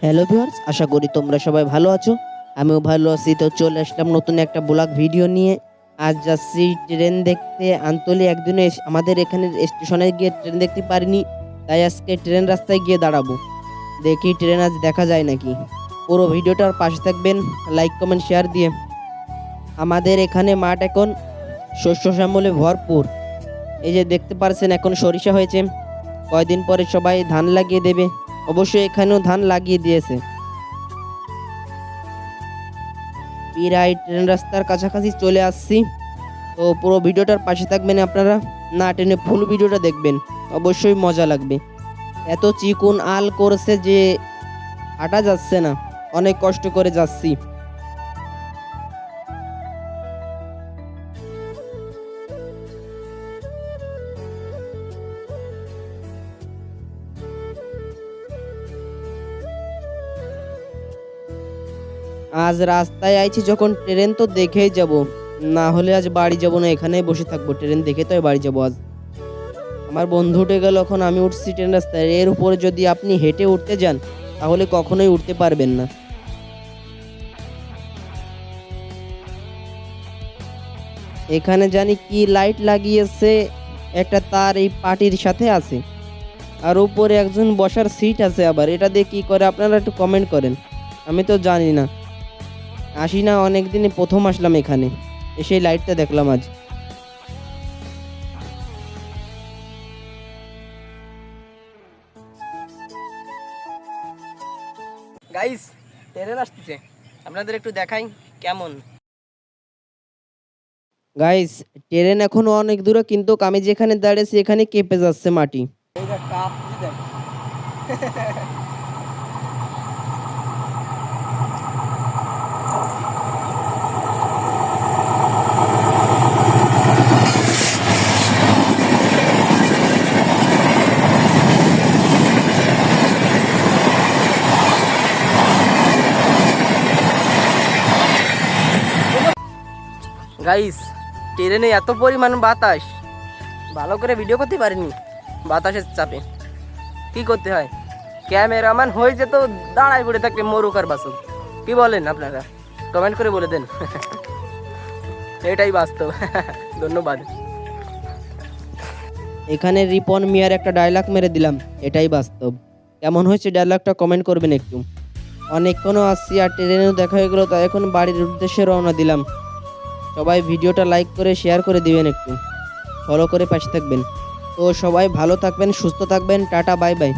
Hello viewers আশা করি তোমরা সবাই ভালো আছো। আমিও ভালো আছি, তো চলে আসলাম নতুন একটা ব্লগ ভিডিও নিয়ে। আজ যাচ্ছি ট্রেন দেখতে, আন্তলি একদিনও এস- আমাদের এখানে স্টেশনে গিয়ে ট্রেন দেখতে পারিনি, তাই আজকে ট্রেন রাস্তায় গিয়ে দাঁড়াবো। দেখি ট্রেন আজ দেখা যায় নাকি। পুরো ভিডিওটার পাশে থাকবেন লাইক কমেন্ট শেয়ার দিয়ে। আমাদের এখানে মাঠ এখন শস্য শ্যামলে ভরপুর। এই যে দেখতে পারছেন, এখন সরিষা হয়েছে। কয়দিন পরে সবাই ধান লাগিয়ে দেবে। অবশ্যই এখানেও ধান লাগিয়ে দিয়েছে। প্রায় ট্রেন রাস্তার কাছাকাছি চলে আসছি। তো পুরো ভিডিওটার পাশে থাকবেন আপনারা, না টেনে ফুল ভিডিওটা দেখবেন, অবশ্যই মজা লাগবে। এত চিকুন আল করছে যে হাঁটা যাচ্ছে না, অনেক কষ্ট করে যাচ্ছি। আজ রাস্তায় আইছি, যখন ট্রেন তো দেখেই যাব। না হলে আজ বাড়ি যাব না, এখানেই বসে থাকব। ট্রেন দেখে তো বাড়ি যাব আজ। আমার বন্ধু উঠে গেল, এখন আমি উঠছি ট্রেন রাস্তায়। এর উপরে যদি আপনি হেঁটে উঠতে যান, তাহলে কখনোই উঠতে পারবেন না। এখানে জানি কি লাইট লাগিয়েছে, একটা তার এই পার্টির সাথে আছে। আর উপরে একজন বসার সিট আছে আবার। এটা দিয়ে কি করে, আপনারা একটু কমেন্ট করেন। আমি তো জানি না। আসি না অনেক দিনে প্রথম আসলাম এখানে। এসে লাইটটা দেখলাম আজ। গাইস ট্রেন আসতেছে। আপনাদের একটু দেখাই কেমন। গাইস ট্রেন এখনও অনেক দূরে কিন্তু আমি যেখানে দাঁড়িয়েছি এখানে কেঁপে যাচ্ছে মাটি। কাপ দেখ গাইস ট্রেনে এত পরিমাণ বাতাস। ভালো করে ভিডিও করতে পারিনি। বাতাসের চাপে। কি করতে হয়? ক্যামেরাম্যান হয়ে যেত, দাঁড়ায় পড়ে থাকলে মরুকার বাসু কি বলেন আপনারা? কমেন্ট করে বলে দেন। এটাই বাস্তব। ধন্যবাদ। এখানে রিপন মিয়ার একটা ডায়লগ মেরে দিলাম। এটাই বাস্তব। কেমন হয়েছে ডায়লগটা কমেন্ট করবেন একটু। অনেকক্ষণও আসছি আর ট্রেনেও দেখা হয়ে গেলো, তাই এখন বাড়ির উদ্দেশ্যে রওনা দিলাম। সবাই ভিডিওটা লাইক করে শেয়ার করে দিবেন একটু। ফলো করে পাশে থাকবেন। তো সবাই ভালো থাকবেন, সুস্থ থাকবেন, টাটা বাই বাই